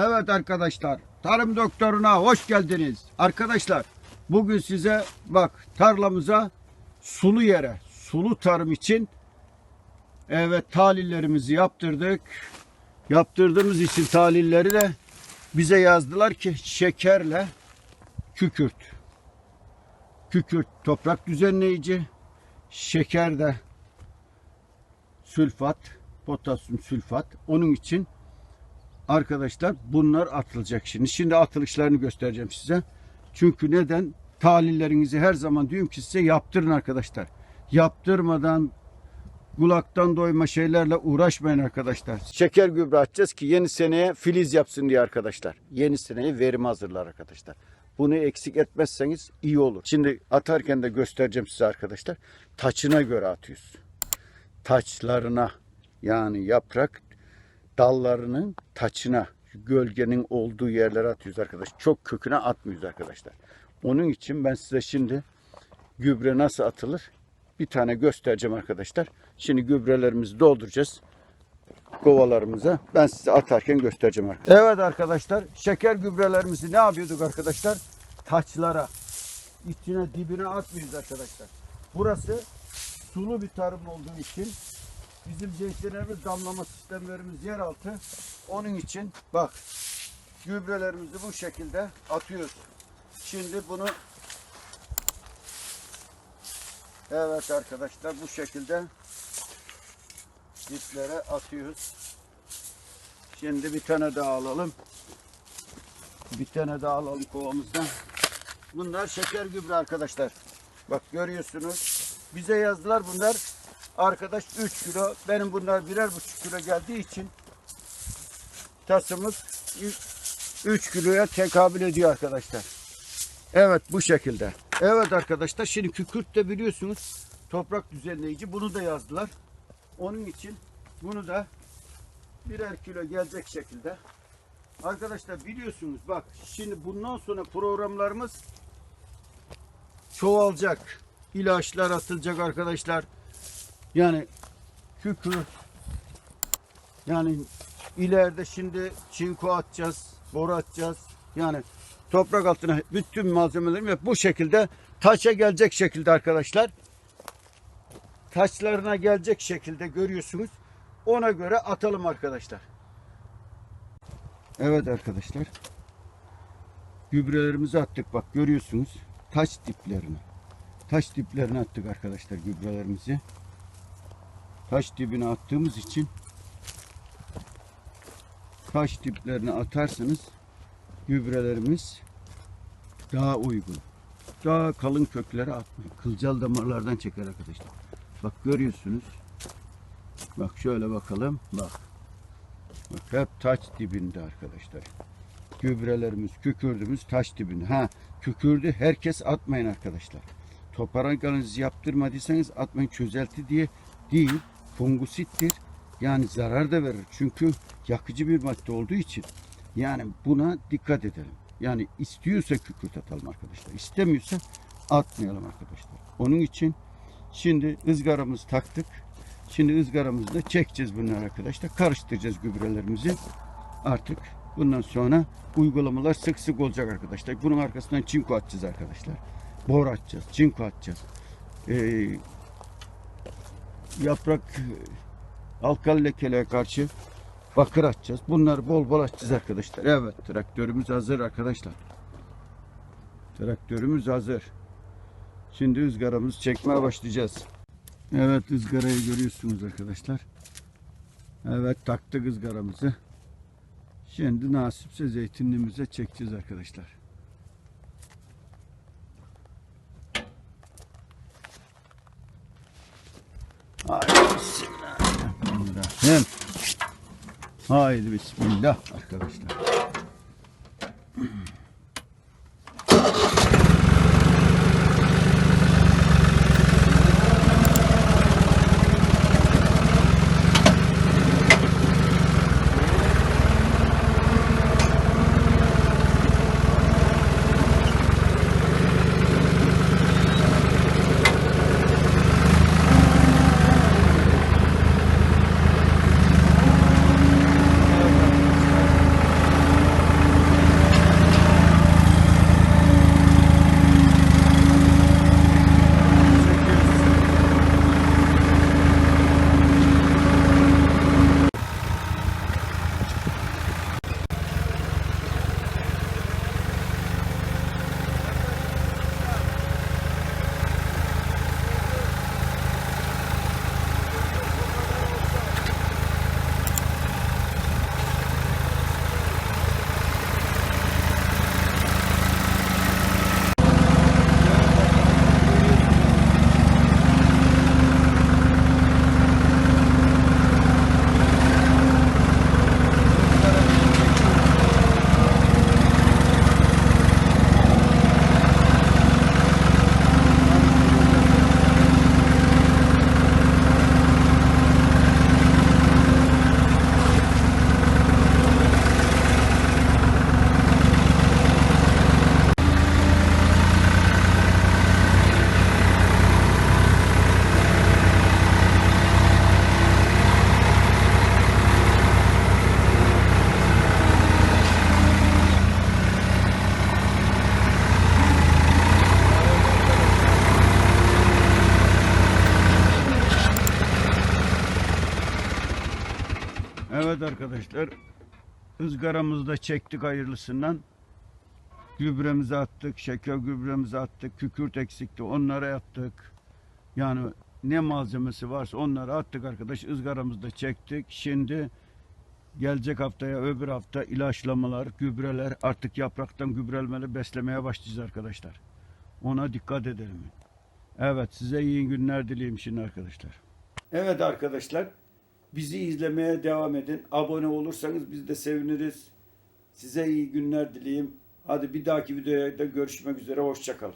arkadaşlar. Tarım doktoruna hoş geldiniz. Arkadaşlar bugün size bak tarlamıza sulu yere, sulu tarım için evet tahlillerimizi yaptırdık. Yaptırdığımız için tahlilleri de bize yazdılar ki şekerle kükürt. Kükürt toprak düzenleyici, şeker de sülfat, potasyum sülfat. Onun için arkadaşlar bunlar atılacak şimdi. Şimdi atılışlarını göstereceğim size. Çünkü neden? Tahlillerinizi her zaman diyorum ki size yaptırın arkadaşlar. Yaptırmadan kulaktan doyma şeylerle uğraşmayın arkadaşlar. Şeker gübre atacağız ki yeni seneye filiz yapsın diye arkadaşlar. Yeni seneye verim hazırlar arkadaşlar. Bunu eksik etmezseniz iyi olur. Şimdi atarken de göstereceğim size arkadaşlar. Taçına göre atıyoruz. Taçlarına yani yaprak dallarının taçına gölgenin olduğu yerlere atıyoruz arkadaşlar. Çok köküne atmıyoruz arkadaşlar. Onun için ben size şimdi gübre nasıl atılır bir tane göstereceğim arkadaşlar. Şimdi gübrelerimizi dolduracağız kovalarımıza. Ben size atarken göstereceğim arkadaşlar. Evet arkadaşlar şeker gübrelerimizi ne yapıyorduk arkadaşlar? Taçlara içine dibine atmıyoruz arkadaşlar. Burası sulu bir tarım olduğu için bizim zeytinlerimiz damlama sistemlerimiz yeraltı. Onun için bak gübrelerimizi bu şekilde atıyoruz. Şimdi bunu Evet arkadaşlar bu şekilde diplere atıyoruz. Şimdi bir tane daha alalım. Bir tane daha alalım kovamızdan. Bunlar şeker gübre arkadaşlar. Bak görüyorsunuz. Bize yazdılar bunlar. Arkadaş 3 kilo. Benim bunlar birer buçuk kilo geldiği için tasımız 3 kiloya tekabül ediyor arkadaşlar. Evet bu şekilde. Evet arkadaşlar şimdi kükürt de biliyorsunuz toprak düzenleyici. Bunu da yazdılar. Onun için bunu da birer kilo gelecek şekilde. Arkadaşlar biliyorsunuz bak şimdi bundan sonra programlarımız çoğalacak. İlaçlar atılacak arkadaşlar. Yani kükürt yani ileride şimdi çinko atacağız, boru atacağız. Yani toprak altına bütün malzemelerim hep bu şekilde taça gelecek şekilde arkadaşlar. Taçlarına gelecek şekilde görüyorsunuz. Ona göre atalım arkadaşlar. Evet arkadaşlar. Gübrelerimizi attık bak görüyorsunuz. Taş diplerini. Taş diplerine attık arkadaşlar gübrelerimizi. Taş dibine attığımız için taş diplerine atarsanız gübrelerimiz daha uygun. Daha kalın köklere atmayın. Kılcal damarlardan çeker arkadaşlar. Bak görüyorsunuz. Bak şöyle bakalım. Bak. Bak hep taş dibinde arkadaşlar. Gübrelerimiz, kükürdümüz taş dibinde. Ha, kükürdü herkes atmayın arkadaşlar. Toparanganızı yaptırmadıysanız atmayın çözelti diye değil. Fungusittir. Yani zarar da verir. Çünkü yakıcı bir madde olduğu için. Yani buna dikkat edelim. Yani istiyorsa kükürt atalım arkadaşlar. İstemiyorsa atmayalım arkadaşlar. Onun için şimdi ızgaramızı taktık. Şimdi ızgaramızı da çekeceğiz bunları arkadaşlar. Karıştıracağız gübrelerimizi. Artık bundan sonra uygulamalar sık sık olacak arkadaşlar. Bunun arkasından çinko atacağız arkadaşlar. Bor atacağız, çinko atacağız. Ee, yaprak e, alkali lekelere karşı bakır atacağız. Bunları bol bol atacağız arkadaşlar. Evet traktörümüz hazır arkadaşlar. Traktörümüz hazır. Şimdi ızgaramızı çekmeye başlayacağız. Evet ızgarayı görüyorsunuz arkadaşlar. Evet taktık ızgaramızı. Şimdi nasipse zeytinliğimize çekeceğiz arkadaşlar. Haydi bismillahirrahmanirrahim. Haydi bismillah arkadaşlar. Arkadaşlar ızgaramızı da çektik hayırlısından. Gübremizi attık, şeker gübremizi attık, kükürt eksikti onları attık. Yani ne malzemesi varsa onları attık arkadaş. ızgaramızı da çektik. Şimdi gelecek haftaya öbür hafta ilaçlamalar, gübreler artık yapraktan gübrelmeli beslemeye başlayacağız arkadaşlar. Ona dikkat edelim. Evet size iyi günler dileyim şimdi arkadaşlar. Evet arkadaşlar bizi izlemeye devam edin. Abone olursanız biz de seviniriz. Size iyi günler dileyim. Hadi bir dahaki videoda görüşmek üzere. Hoşçakalın.